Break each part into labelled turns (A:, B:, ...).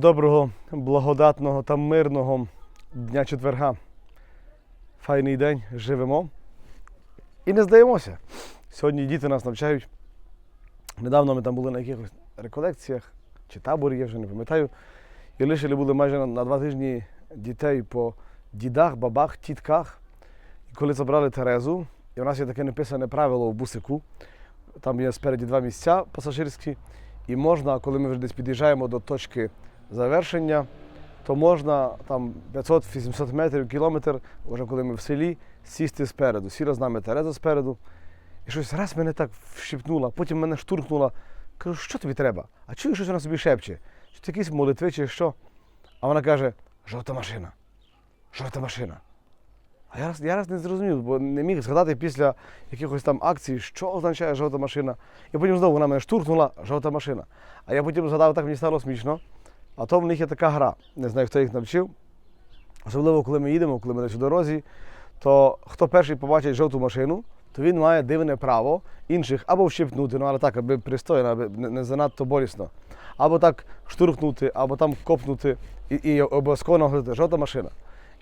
A: Доброго, благодатного та мирного дня четверга. Файний день, живемо і не здаємося. Сьогодні діти нас навчають. Недавно ми там були на якихось реколекціях чи таборі, я вже не пам'ятаю. І лишили були майже на, два тижні дітей по дідах, бабах, тітках. І коли забрали Терезу, і у нас є таке написане правило в бусику. Там є спереді два місця пасажирські, і можна, коли ми вже десь під'їжджаємо до точки завершення, то можна там 500-800 метрів, кілометр, вже коли ми в селі, сісти спереду. Сіла з нами Тереза спереду. І щось раз мене так вщипнула, потім мене штурхнула. Кажу, що тобі треба? А чую, щось вона собі шепче. Чи це якісь молитви, чи що? А вона каже: жовта машина. Жовта машина. А я раз, я раз не зрозумів, бо не міг згадати після якихось там акцій, що означає жовта машина. І потім знову вона мене штурхнула, жовта машина. А я потім згадав, так мені стало смішно. А то в них є така гра. Не знаю, хто їх навчив. Особливо, коли ми їдемо, коли ми десь у дорозі, то хто перший побачить жовту машину, то він має дивне право інших або вщипнути, ну але так, аби пристойно, аби не занадто болісно, або так штурхнути, або там копнути і, і обов'язково наголосити жовта машина.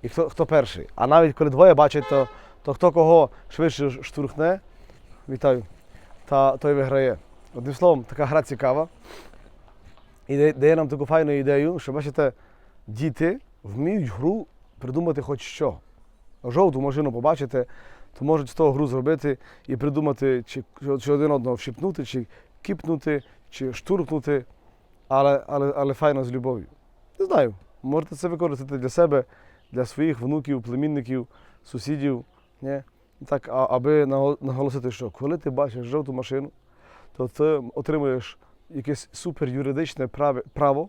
A: І хто, хто перший. А навіть коли двоє бачать, то, то хто кого швидше штурхне, вітаю, та той виграє. Одним словом, така гра цікава. І дає- нам таку файну ідею, що бачите, діти вміють гру придумати хоч що. Жовту машину побачите, то можуть з того гру зробити і придумати, чи, чи один одного вщипнути, чи кіпнути, чи штурхнути, але, але, але файно з любов'ю. Не знаю, можете це використати для себе, для своїх внуків, племінників, сусідів. Ні? Так, аби наголосити, що коли ти бачиш жовту машину, то ти отримуєш якесь суперюридичне право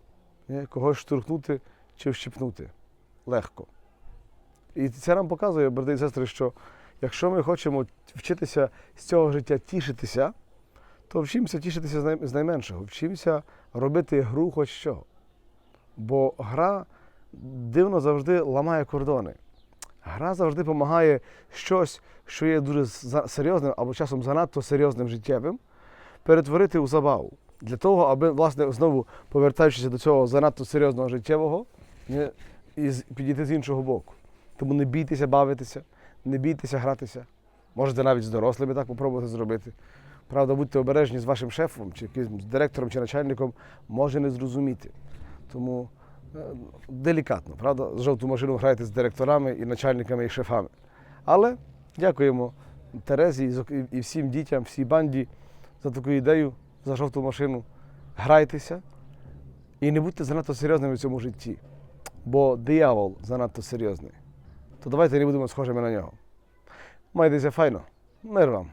A: когось штурхнути чи вщипнути. Легко. І це нам показує, брати і сестри, що якщо ми хочемо вчитися з цього життя тішитися, то вчимося тішитися з найменшого, вчимося робити гру хоч що. Бо гра дивно завжди ламає кордони. Гра завжди допомагає щось, що є дуже серйозним або часом занадто серйозним життєвим, перетворити у забаву. Для того, аби, власне, знову повертаючись до цього занадто серйозного життєвого, не- і підійти з іншого боку. Тому не бійтеся бавитися, не бійтеся гратися. Можете навіть з дорослими так попробувати зробити. Правда, будьте обережні з вашим шефом, чи якимсь директором, чи начальником, може не зрозуміти. Тому е, делікатно, правда? З жовту машину граєте з директорами і начальниками і шефами. Але дякуємо Терезі і всім дітям, всій банді за таку ідею, за жовту машину. Грайтеся і не будьте занадто серйозними в цьому житті, бо диявол занадто серйозний. То давайте не будемо схожими на нього. Майтеся файно. Мир вам.